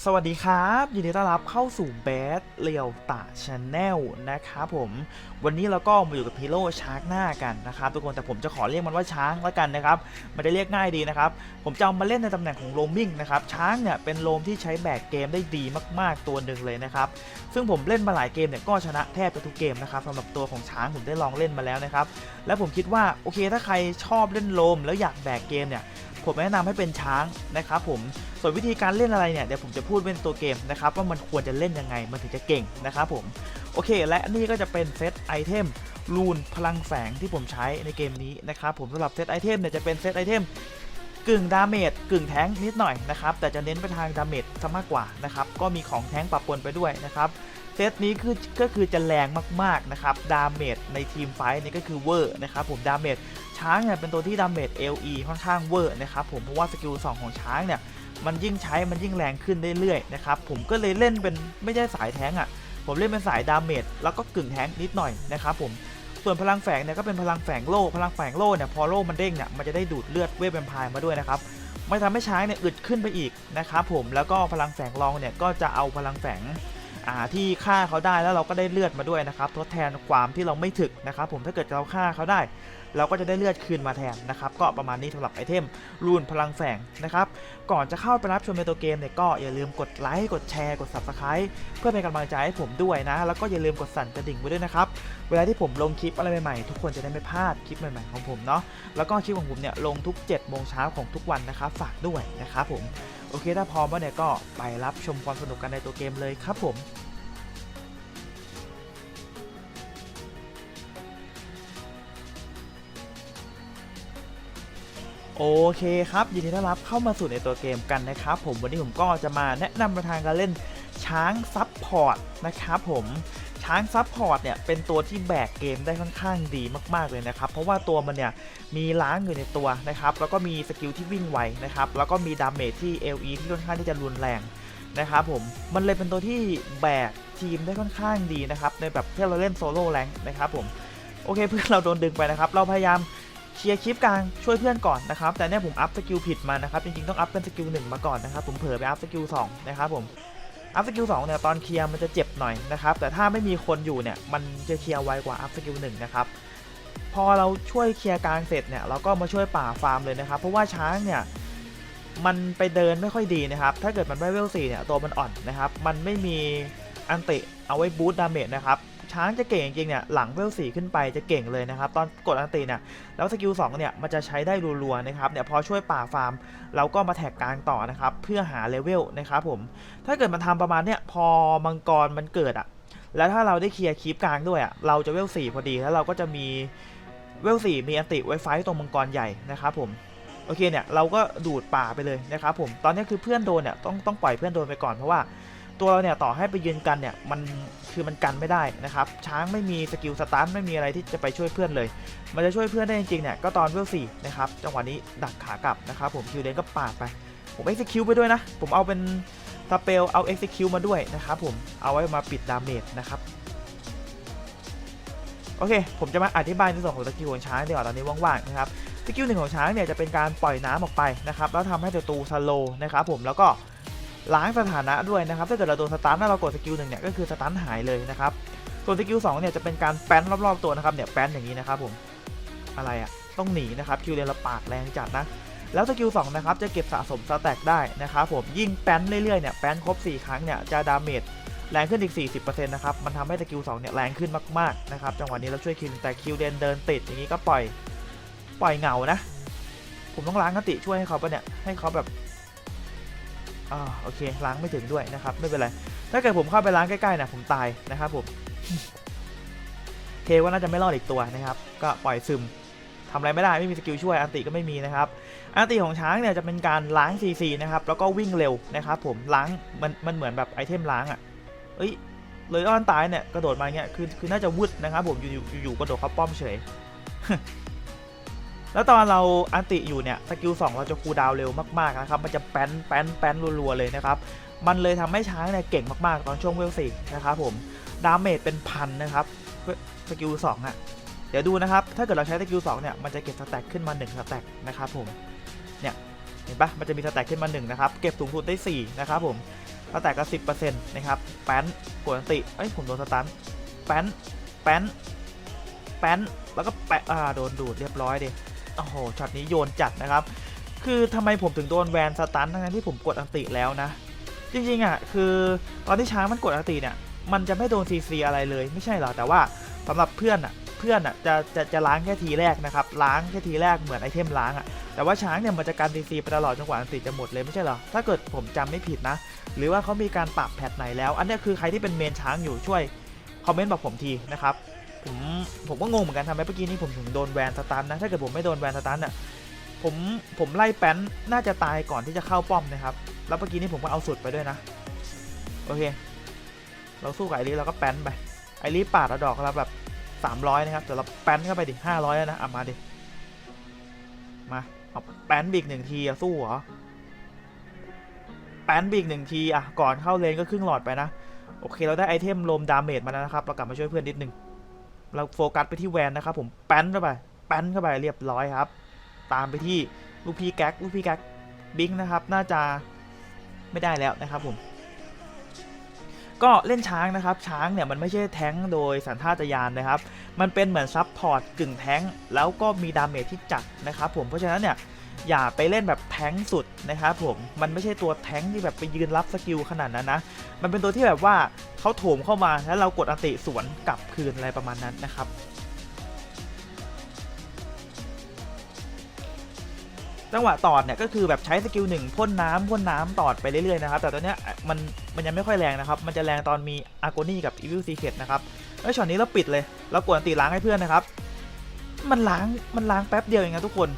สวัสดีครับ ยินดีต้อนรับเข้าสู่แบดเรียวตาชาแนลนะครับผมวันนี้เราก็มาอยู่กับฮีโร่ชาร์กหน้ากันนะครับทุกคนแต่ผมจะขอเรียกมันว่าช้างแล้วกันนะครับไม่ได้เรียกง่ายดีนะครับ ผมจะเอามาเล่นในตำแหน่งของโรมมิ่งนะครับช้างเนี่ยเป็นโรมที่ใช้แบกเกมได้ดีมากๆตัวหนึ่งเลยนะครับ ซึ่งผมเล่นมาหลายเกมเนี่ยก็ชนะแทบจะทุกเกมนะครับสำหรับตัวของช้างผมได้ลองเล่นมาแล้วนะครับและผมคิดว่าโอเคถ้าใครชอบเล่นโรมแล้วอยากแบกเกมเนี่ย ผมแนะนำให้เป็นช้างนะครับผมส่วนวิธีการเล่นอะไรเนี่ยเดี๋ยวผมจะพูดเป็นตัวเกมนะครับว่ามันควรจะเล่นยังไงมันถึงจะเก่งนะครับผมโอเค และนี่ก็จะเป็นเซตไอเทมรูนพลังแฝงที่ผมใช้ในเกมนี้นะครับผมสำหรับเซตไอเทมเนี่ยจะเป็นเซตไอเทมกึ่งดาเมจกึ่งแท้งนิดหน่อยนะครับแต่จะเน้นไปทางดาเมจซะมากกว่านะครับก็มีของแท้งปะปนไปด้วยนะครับเซตนี้คือก็คือจะแรงมากๆนะครับดาเมจในทีมไฟท์นี่ก็คือเวอร์นะครับผมดาเมจ ช้างเนี่ยเป็นตัวที่ดาเมจ LE ค่อนข้างเวอร์นะครับผมเพราะว่าสกิล2ของช้างเนี่ยมันยิ่งใช้มันยิ่งแรงขึ้นเรื่อยๆนะครับผมก็เลยเล่นเป็นไม่ใช่สายแท้งอะ่ะผมเล่นเป็นสายดาเมจแล้วก็กึ่งแท้งนิดหน่อยนะครับผมส่วนพลังแฝงเนี่ยก็เป็นพลังแฝงโล่พลังแฝงโล่เนี่ยพอโล่มันเด้งเนี่ยมันจะได้ดูดเลือดเวฟแวมพร์มาด้วยนะครับไม่ทำให้ช้างเนี่ยอึดขึ้นไปอีกนะครับผมแล้วก็พลังแฝงรองเนี่ยก็จะเอาพลังแฝงที่ฆ่าเขาได้แล้วเราก็ได้เลือดมาด้วยนะครับทดแทนความที่เราไม่ถึกนะครับผมถ้าเกิดเราฆ่าเขาได้ เราก็จะได้เลือดคืนมาแทนนะครับก็ประมาณนี้สำหรับไอเทมรูนพลังแฝงนะครับก่อนจะเข้าไปรับชมในตัวเกมเนี่ยก็อย่าลืมกดไลค์กดแชร์กด subscribe เพื่อเป็นกำลังใจให้ผมด้วยนะ แล้วก็อย่าลืมกดสั่นกระดิ่งไว้ด้วยนะครับเวลาที่ผมลงคลิปอะไรใหม่ๆทุกคนจะได้ไม่พลาดคลิปใหม่ๆของผมเนาะแล้วก็คลิปของผมเนี่ยลงทุก7โมงเช้าของทุกวันนะครับฝากด้วยนะครับผมโอเคถ้าพร้อมแล้วเนี่ยก็ไปรับชมความสนุกกันในตัวเกมเลยครับผม โอเคครับยินดีต้อนรับเข้ามาสู่ในตัวเกมกันนะครับ ผมวันนี้ผมก็จะมาแนะนำประทางการเล่นช้างซับพอร์ตนะครับผมช้างซับพอร์ตเนี่ยเป็นตัวที่แบกเกมได้ค่อนข้างดีมากๆเลยนะครับ เพราะว่าตัวมันเนี่ยมีล้างอยู่ในตัวนะครับ แล้วก็มีสกิลที่วิ่งไวนะครับ แล้วก็มีดาเมจที่ LE ที่ค่อนข้างที่จะรุนแรงนะครับผมมันเลยเป็นตัวที่แบกทีมได้ค่อนข้างดีนะครับในแบบที่เราเล่นโซโล่แรงนะครับผมโอเคเพื่อนเราโดนดึงไปนะครับ เราพยายาม เคลียร์คลิปกลางช่วยเพื่อนก่อนนะครับแต่เนี่ยผมอัพสกิลผิดมานะครับจริงๆต้องอัพเป็นสกิลหนึ่งมาก่อนนะครับผมเผลอไปอัพสกิลสองนะครับผมอัพสกิลสองเนี่ยตอนเคลียร์มันจะเจ็บหน่อยนะครับแต่ถ้าไม่มีคนอยู่เนี่ยมันจะเคลียร์ไวกว่าอัพสกิลหนึ่งนะครับพอเราช่วยเคลียร์กลางเสร็จเนี่ยเราก็มาช่วยป่าฟาร์มเลยนะครับ เพราะว่าช้างเนี่ยมันไปเดินไม่ค่อยดีนะครับ ถ้าเกิดมันไม่เวลสี่เนี่ยตัวมันอ่อนนะครับ มันไม่มีอันติเอาไว้บูสต์ดาเมจนะครับ ช้างจะเก่งจริงๆเนี่ยหลังเวลสี่ขึ้นไปจะเก่งเลยนะครับตอนกดอันติเนี่ยแล้วสกิล2เนี่ยมันจะใช้ได้รัวๆนะครับเนี่ยพอช่วยป่าฟาร์ม เราก็มาแท็กกลางต่อนะครับเพื่อหาเลเวลนะครับผมถ้าเกิดมันทำประมาณเนี้ยพอมังกรมันเกิดอะแล้วถ้าเราได้เคลียร์คีปกลางด้วยอะเราจะเวล4พอดีแล้วเราก็จะมีเวล4มีอันติไวไฟตรงมังกรใหญ่นะครับผมโอเคเนี่ยเราก็ดูดป่าไปเลยนะครับผมตอนนี้คือเพื่อนโดนเนี่ยต้องต้องปล่อยเพื่อนโดนไปก่อนเพราะว่า ตัวเราเนี่ยต่อให้ไปยืนกันเนี่ยมันคือมันกันไม่ได้นะครับช้างไม่มีสกิลสตาร์ทไม่มีอะไรที่จะไปช่วยเพื่อนเลย มันจะช่วยเพื่อนได้จริงๆเนี่ยก็ตอนเวลสี่นะครับจังหวะนี้ดักขากลับนะครับผมคิวเลนก็ปาดไป ผมเอ็กซิคิวไปด้วยนะ ผมเอาเป็นสเปลเอาเอ็กซิคิวมาด้วยนะครับผมเอาไว้มาปิดดาเมจนะครับโอเค ผมจะมาอธิบายในส่วนของสกิลของช้างดีกว่าตอนนี้ว่างๆนะครับ สกิลหนึ่งของช้างเนี่ยจะเป็นการปล่อยน้ำออกไปนะครับ แล้วทำให้ศัตรูสโลนะครับผม แล้วก็ ล้างสถานะด้วยนะครับถ้าเกิดเราโดนสตาร์ทถ้าเรากดสกิลหนึ่งเนี่ยก็คือสตาร์ทหายเลยนะครับส่วนสกิลสองเนี่ยจะเป็นการแป้นรอบๆตัวนะครับเนี่ยแป้นอย่างนี้นะครับผมอะไรอะต้องหนีนะครับคิวเรนเราปาดแรงจัดนะแล้วสกิลสองนะครับจะเก็บสะสมสแต็กได้นะครับผมยิ่งแป้นเรื่อยๆเนี่ยแป้นครบ 4 ครั้งเนี่ยจะดาเมจแรงขึ้นอีก 40%นะครับ มันทำให้สกิลสองเนี่ยแรงขึ้นมากๆนะครับ จังหวะนี้เราช่วยคิวแต่คิวเดนเดินติดอย่างนี้ก็ปล่อย ปล่อยเหงานะ ผมต้องล้างอันติช่วยให้เขาปะเนี่ย ให้เขาแบบ อ่าโอเคล้างไม่ถึงด้วยนะครับไม่เป็นไรถ้าเกิดผมเข้าไปล้างใกล้ๆนี่ยผมตายนะครับผมเคว่าน่าจะไม่รอดอีกตัวนะครับ ก็ปล่อยซึมทำอะไรไม่ได้ไม่มีสกิลช่วยอันติก็ไม่มีนะครับอันติของช้างเนี่ยจะเป็นการล้าง CC นะครับแล้วก็วิ่งเร็วนะครับ ผมล้างมันมันเหมือนแบบไอเทมล้างอะ่ะเอ้ยเลยอ้อนตายเนี่ยกระโดดมาเงี้ยคือคือน่าจะวุดนะครับ ผมอยู่อยู่อยู่กระโดดเข้าป้อมเฉย แล้วตอนเราอันติอยู่เนี่ยสกิล2เราจะคูลดาวเร็วมากๆนะครับมันจะแป้นแป้นแป้นรัวๆเลยนะครับมันเลยทำให้ช้างเนี่ยเก่งมากๆ ตอนช่วงเวลสี่นะครับผมดาเมจเป็นพันนะครับสกิลสองอะเดี๋ยวดูนะครับถ้าเกิดเราใช้สกิลสองเนี่ยมันจะเก็บสแต็กขึ้นมา1สแต็กนะครับผมเนี่ยเห็นปะมันจะมีสแต็กขึ้นมา1นะครับเก็บสูงสุดได้4นะครับผมสแต็กก็10%นะครับแป้นกดอันติเอ้ยผมโดนสตันแป้นแป้นแป้นแล้วก็แปะอ่าโดนดูดเรียบร้อยดิ โอ้โหช็อตนี้โยนจัดนะครับ คือทำไมผมถึงโดนแวนสตันทั้งที่ผมกดอันติแล้วนะ จริงๆอะคือตอนที่ช้างมันกดอันติเนี่ยมันจะไม่โดนซีซีอะไรเลยไม่ใช่หรอแต่ว่าสำหรับเพื่อนอะเพื่อนอะจะจะจะล้างแค่ทีแรกนะครับล้างแค่ทีแรกเหมือนไอเทมล้างอะแต่ว่าช้างเนี่ยมันจะการซีซีไปตลอดจนกว่าอันติจะหมดเลยไม่ใช่หรอถ้าเกิดผมจำไม่ผิดนะ หรือว่าเขามีการปรับแพทไหนแล้ว อันนี้คือใครที่เป็นเมนช้างอยู่ช่วยคอมเมนต์บอกผมทีนะครับ ผมผมก็งงเหมือนกันทำไมเมื่อกี้นี้ผมถึงโดนแวนสตันนะถ้าเกิดผมไม่โดนแวนสตันอะผมผมไล่แป้นน่าจะตายก่อนที่จะเข้าป้อมนะครับแล้วเมื่อกี้นี้ผมก็เอาสุดไปด้วยนะโอเค เราสู้กับไอรีเราก็แป้นไปไอรีปาดเราดอกเราแบบ300นะครับแต่เราแป้นเข้าไปดิ500แล้วนะอะมาดิมาเอาแป้นบีกหนึ่งทีอะสู้เหรอแป้นบีกหนึ่งทีอะก่อนเข้าเลนก็ครึ่งหลอดไปนะโอเคเราได้ไอเทมลมดาเมจมาแล้วนะครับ เรากลับมาช่วยเพื่อนนิดนึง เราโฟกัสไปที่แวนนะครับผมแป้นเข้าไปแป้นเข้าไปเรียบร้อยครับ ตามไปที่ลูกพี่แก๊กลูกพี่แก๊กบิ๊กนะครับน่าจะไม่ได้แล้วนะครับผมก็เล่นช้างนะครับ ช้างเนี่ยมันไม่ใช่แท้งโดยสัญชาตญาณนะครับ มันเป็นเหมือนซับพอร์ตกึ่งแท้งแล้วก็มีดาเมจที่จัดนะครับผมเพราะฉะนั้นเนี่ย อย่าไปเล่นแบบแท้งสุดนะครับผมมันไม่ใช่ตัวแท้งที่แบบไปยืนรับสกิลขนาดนั้นนะ มันเป็นตัวที่แบบว่าเขาโถมเข้ามาแล้วเรากดอันติสวนกลับคืนอะไรประมาณนั้นนะครับจังหวะตอดเนี่ยก็คือแบบใช้สกิลหนึ่งพ่นน้ำพ่นน้ำตอดไปเรื่อยๆนะครับ แต่ตอนเนี้ยมันมันยังไม่ค่อยแรงนะครับ มันจะแรงตอนมีอาร์โกนี่กับอีวิลซีเคทนะครับแล้วช็อตนี้เราปิดเลย เรากดอัตีล้างให้เพื่อนนะครับ มันล้างมันล้างแป๊บเดียวเองนะทุกคน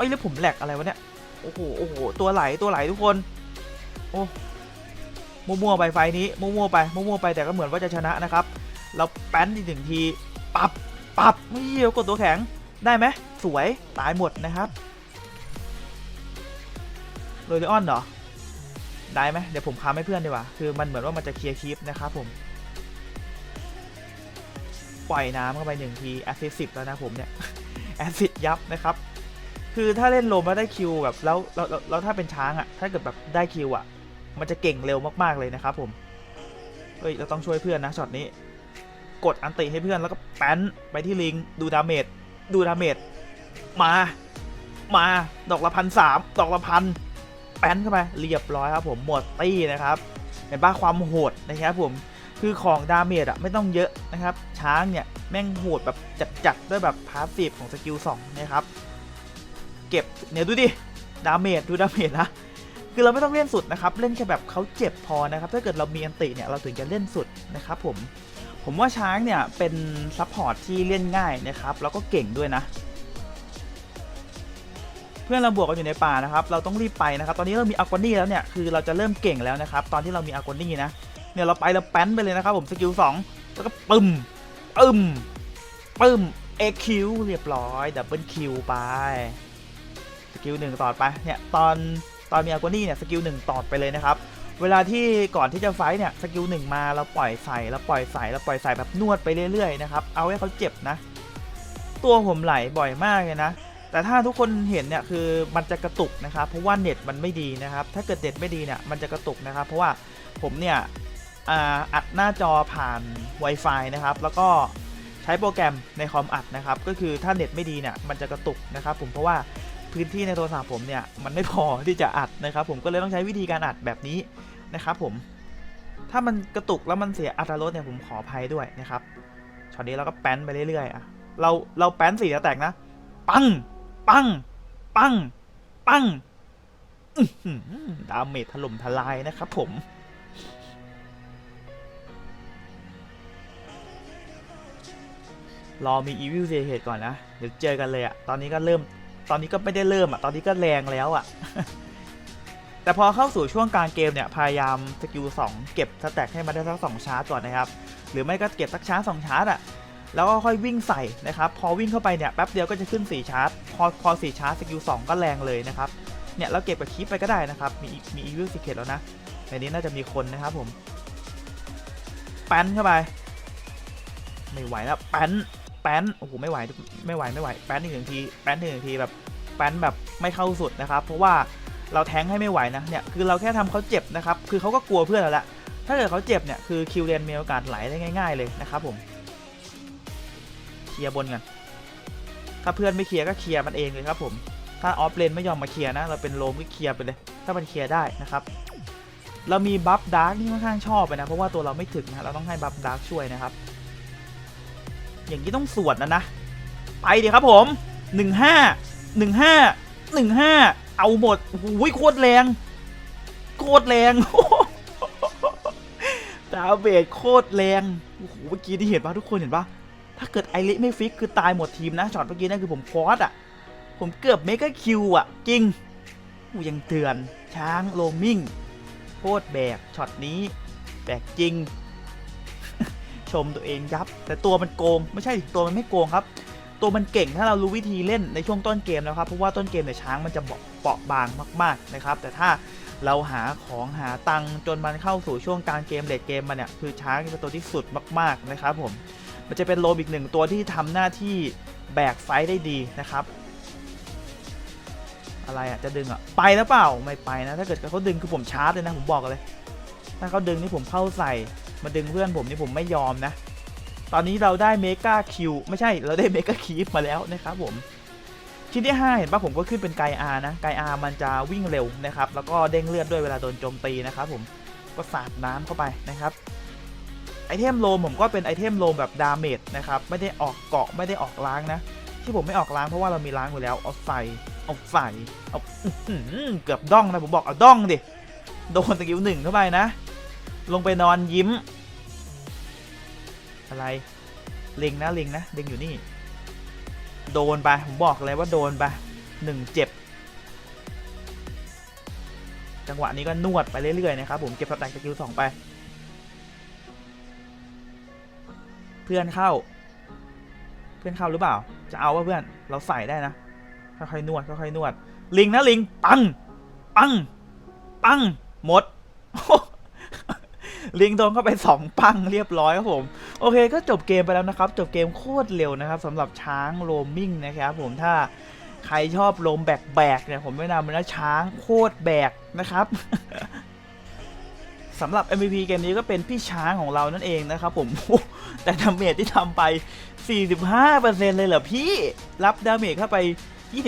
อ้ยแล้วผมแหลกอะไรวะเนี่ย โอ้โห โอ้โห ตัวไหล ตัวไหลทุกคน โอ้มั่วๆไปไฟนี้ มั่วๆไป มั่วๆไป แต่ก็เหมือนว่าจะชนะนะครับ เราแป้นอีกหนึ่งที ปับ ปับไม่เยี่ยวกดตัวแข็ง ได้ไหม สวย ตายหมดนะครับโรยออนเหรอ ได้ไหม เดี๋ยวผมค้าให้เพื่อนดีกว่า คือมันเหมือนว่ามันจะเคลียร์คลิปนะครับผมปล่อยน้ำเข้าไปหนึ่งทีแอซิดสิบแล้วนะผมเนี่ยแอซิดยับนะครับ คือถ้าเล่นโลมแล้วได้คิวแบบแล้วแล้วแล้วถ้าเป็นช้างอะ่ะถ้าเกิดแบบได้คิวอะ่ะมันจะเก่งเร็วมากๆเลยนะครับผมเฮ้ยเราต้องช่วยเพื่อนนะช็อตนี้ กดอันติให้เพื่อนแล้วก็แป้นไปที่ลิงดูดาเมจดูดาเมจมามาดอกละพันสามดอกละพันแป้นเข้าไปเรียบร้อยครับผมหมดตี้นะครับเห็นปะความโหดนะครับผมคือของดาเมจอะไม่ต้องเยอะนะครับ ช้างเนี่ยแม่งโหดแบบจัดๆด้วยแบบพาสซีฟของสกิล2นะครับ เก็บเนี่ยดูดิดาเมจดูดาเมจนะคือเราไม่ต้องเล่นสุดนะครับเล่นแค่แบบเขาเจ็บพอนะครับถ้าเกิดเรามีอันติเนี่ยเราถึงจะเล่นสุดนะครับผมผมว่าช้างเนี่ยเป็นซัพพอร์ตที่เล่นง่ายนะครับแล้วก็เก่งด้วยนะเพื่อนเราบวกกันอยู่ในป่านะครับเราต้องรีบไปนะครับตอนนี้เรามีอากวนี่แล้วเนี่ยคือเราจะเริ่มเก่งแล้วนะครับตอนที่เรามีอากวนี่นะเนี่ยเราไปเราแป้นไปเลยนะครับผมสกิลสองแล้วก็ปึ้มปึ้มปึ้มเอคิวเรียบร้อยดับเบิลคิวไป กิลหนึ่งต่อไปเนี่ยตอนตอนมีอากวนี่เนี่ยสกิลหนึ่งต่อไปเลยนะครับเวลาที่ก่อนที่จะไฟท์เนี่ยสกิลหนึ่งมาเราปล่อยใส่แล้วปล่อยใส่แล้วปล่อยใส่แบบนวดไปเรื่อยๆนะครับเอาให้เขาเจ็บนะ ตัวผมไหลบ่อยมากเลยนะ แต่ถ้าทุกคนเห็นเนี่ยคือมันจะกระตุกนะครับ เพราะว่าเน็ตมันไม่ดีนะครับ ถ้าเกิดเน็ตไม่ดีเนี่ยมันจะกระตุกนะครับ เพราะว่าผมเนี่ยอ,อัดหน้าจอผ่าน Wi-Fi นะครับ แล้วก็ใช้โปรแกรมในคอมอัดนะครับ ก็คือถ้าเน็ตไม่ดีเนี่ยมันจะกระตุกนะครับ ผมเพราะว่า พื้นที่ในโทรศัพท์ผมเนี่ยมันไม่พอที่จะอัดนะครับ ผมก็เลยต้องใช้วิธีการอัดแบบนี้นะครับ ผม ถ้ามันกระตุกแล้วมันเสียอัตราลดเนี่ยผมขออภัยด้วยนะครับช็อตนี้เราก็แป้นไปเรื่อยๆอะเราเราแป้นสี่แตกนะ ปัง ปัง ปัง ปังดาเมจถล่มทลายนะครับผมรอมีอีวิลเซเหตุก่อนนะ เดี๋ยวเจอกันเลยอะตอนนี้ก็เริ่ม ตอนนี้ก็ไม่ได้เริ่มอะ ตอนนี้ก็แรงแล้วอะ แต่พอเข้าสู่ช่วงกลางเกมเนี่ย พยายามสกิล2เก็บสแต็กให้มาได้สักสองชาร์จก่อนนะครับ หรือไม่ก็เก็บสักชาร์จสองชาร์จอะ แล้วก็ค่อยวิ่งใส่นะครับ พอวิ่งเข้าไปเนี่ยแป๊บเดียวก็จะขึ้น4ชาร์จ พอพอ4ชาร์จสกิล2ก็แรงเลยนะครับ เนี่ยเราเก็บกับคีปไปก็ได้นะครับ มีมีอีวิลสิเคตแล้วนะ ในนี้น่าจะมีคนนะครับผม แป้นเข้าไป ไม่ไหวแล้วแป้น แป้นโอ้โหไม่ไหวไม่ไหวไม่ไหวแป้นอีกหนึ่งทีแป้นอีกหนึ่งทีแบบแป้นแบบไม่เข้าสุดนะครับเพราะว่าเราแทงให้ไม่ไหวนะเนี่ยคือเราแค่ทำเขาเจ็บนะครับคือเขาก็กลัวเพื่อนเราละถ้าเกิดเขาเจ็บเนี่ยคือคิวเรนมีโอกาสไหลได้ง่ายๆเลยนะครับผมเคลียร์บนกันถ้าเพื่อนไม่เคลียร์ก็เคลียร์มันเองเลยครับผมถ้าออฟเลนไม่ยอมมาเคลียร์นะเราเป็นโลมก็เคลียร์ไปเลย ถ้ามันเคลียร์ได้นะครับเรามีบัฟดาร์กนี่ค่อนข้างชอบไปนะเพราะว่าตัวเราไม่ถึงนะเราต้องให้บัฟดาร์กช่วยนะครับ อย่างนี้ต้องสวดนะนะ ไปดิครับผมหนึ่งห้าหนึ่งห้าหนึ่งห้าเอาหมดโอ้โหโคตรแรง โคตรแรงดาวเบดโคตรแรงโอ้โหเมื่อกี้ที่เห็นปะทุกคนเห็นปะถ้าเกิดไอริไม่ฟิกคือตายหมดทีมนะช็อตเมื่อกี้นั่นคือผมฟอสอะ ผมเกือบเมกะคิวอะ จริงโอ้ยังเตือนช้างโลมิงโคตรแบกช็อตนี้แบกจริง ชมตัวเองยับ แต่ตัวมันโกง ไม่ใช่ตัวมันไม่โกงครับ ตัวมันเก่งถ้าเรารู้วิธีเล่นในช่วงต้นเกมนะครับเพราะว่าต้นเกมเนี่ยช้างมันจะเบาเปราะบางมากๆนะครับ แต่ถ้าเราหาของหาตังจนมันเข้าสู่ช่วงกลางเกมเลดเกมมาเนี่ยคือช้างเป็นตัวที่สุดมากๆนะครับผมมันจะเป็นโลมอีกหนึ่งตัวที่ทำหน้าที่แบกไฟท์ได้ดีนะครับ อะไรอะจะดึงอะไปแล้วเปล่าไม่ไปนะถ้าเกิดเขาดึงคือผมชาร์จเลยนะผมบอกเลยถ้าเขาดึงนี่ผมเข้าใส่ มาดึงเพื่อนผมนี่ผมไม่ยอมนะ ตอนนี้เราได้เมกาคิวไม่ใช่เราได้เมกาคีฟมาแล้วนะครับผมชิ้นที่ 5 เห็นปะผมก็ขึ้นเป็นไกอานะ ไกอามันจะวิ่งเร็วนะครับ แล้วก็เด้งเลือดด้วยเวลาโดนโจมตีนะครับผมก็สาดน้ำเข้าไปนะครับไอเทมโลมผมก็เป็นไอเทมโลมแบบดาเมจนะครับไม่ได้ออกเกาะไม่ได้ออกล้างนะ ที่ผมไม่ออกล้างเพราะว่าเรามีล้างอยู่แล้วเอาใส่เอาใส่เอาเกือบด้องนะผมบอกเอาด้องดิโดนสกิลหนึ่งเข้าไปนะ ลงไปนอนยิ้ม อะไรล็งนะล็งนะเล็งอยู่นี่ โดนไปผมบอกเลยว่าโดนไปหนึ่งเจ็บ จังหวะนี้ก็นวดไปเรื่อยๆนะครับผมเก็บสแต็กสกิลสองไป เพื่อนเข้า เพื่อนเข้าหรือเปล่า จะเอาว่าเพื่อนเราใส่ได้นะค่อยๆนวดค่อยๆนวด ลิงนะลิง ปัง ปัง ปัง หมด ลิงโดนเข้าไปสองปังเรียบร้อยครับผม โอเคก็จบเกมไปแล้วนะครับ จบเกมโคตรเร็วนะครับสำหรับช้างโรมมิ่งนะครับผมถ้าใครชอบโรมแบกแบกเนี่ยผมแนะนำเลยนะช้างโคตรแบกนะครับสำหรับ MVP เกมนี้ก็เป็นพี่ช้างของเรานั่นเองนะครับผม แต่ดาเมจที่ทำไป 45%เลยเหรอพี่ รับดาเมจเข้าไป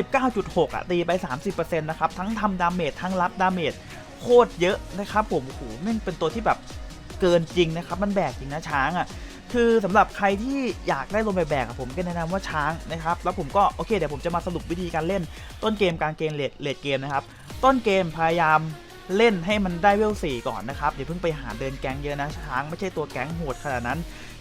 29.6 อะ ตีไป 30%นะครับ ทั้งทำดาเมจทั้งรับดาเมจโคตรเยอะนะครับผมโอ้โหแม่งเป็นตัวที่แบบ เกินจริงนะครับ มันแบกจริงนะช้างอะคือสำหรับใครที่อยากได้ลมแบกอะผมก็แนะนำว่าช้างนะครับ แล้วผมก็โอเคเดี๋ยวผมจะมาสรุปวิธีการเล่นต้นเกมกลางเกมเลดเลดเกมนะครับ ต้นเกมพยายามเล่นให้มันได้เวลสี่ก่อนนะครับอย่าเพิ่งไปหาเดินแก๊งเยอะนะช้างไม่ใช่ตัวแก๊งโหดขนาดนั้น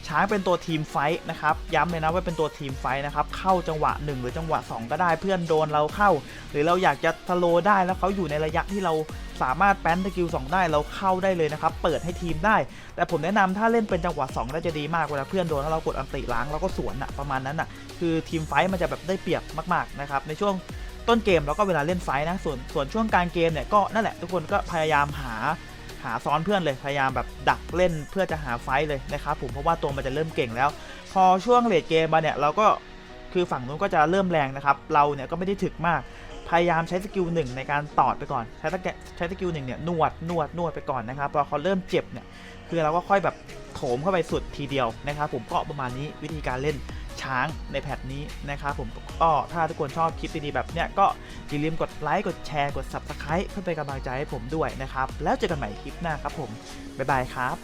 ช้างเป็นตัวทีมไฟท์นะครับย้ำเลยนะว่าเป็นตัวทีมไฟท์นะครับเข้าจังหวะ 1 หรือจังหวะ 2 ก็ได้เพื่อนโดนเราเข้า หรือเราอยากจะสโลได้แล้วเขาอยู่ในระยะที่เราสามารถแป้นสกิล2ได้เราเข้าได้เลยนะครับเปิดให้ทีมได้ แต่ผมแนะนำถ้าเล่นเป็นจังหวะ2น่าจะดีมากเวลาเพื่อนโดนแล้วเรากดอันติล้างแล้วก็สวนอะประมาณนั้นอะคือทีมไฟท์มันจะแบบได้เปรียบมากๆนะครับในช่วงต้นเกมแล้วก็เวลาเล่นไฟท์นะส่วนส่วนช่วงกลางเกมเนี่ยก็นั่นแหละทุกคนก็พยายามหา หาซ้อนเพื่อนเลยพยายามแบบดักเล่นเพื่อจะหาไฟเลยนะครับผมเพราะว่าตัวมันจะเริ่มเก่งแล้ว พอช่วงเลดเกมมาเนี่ยเราก็คือฝั่งนู้นก็จะเริ่มแรงนะครับ เราเนี่ยก็ไม่ได้ถึกมาก พยายามใช้สกิลหนึ่งในการตอดไปก่อน ใช้ใช้สกิลหนึ่งเนี่ยนวดนวดนวดไปก่อนนะครับ พอเขาเริ่มเจ็บเนี่ย คือเราก็ค่อยแบบโถมเข้าไปสุดทีเดียวนะครับ ผมก็ประมาณนี้วิธีการเล่น ช้างในแพทนี้นะครับผมก็ถ้าทุกคนชอบคลิปดีๆแบบเนี้ยก็อย่าลืมกดไลค์กดแชร์กด subscribe เพื่อเป็นกำลังใจให้ผมด้วยนะครับ แล้วเจอกันใหม่คลิปหน้าครับผมบ๊ายบายครับ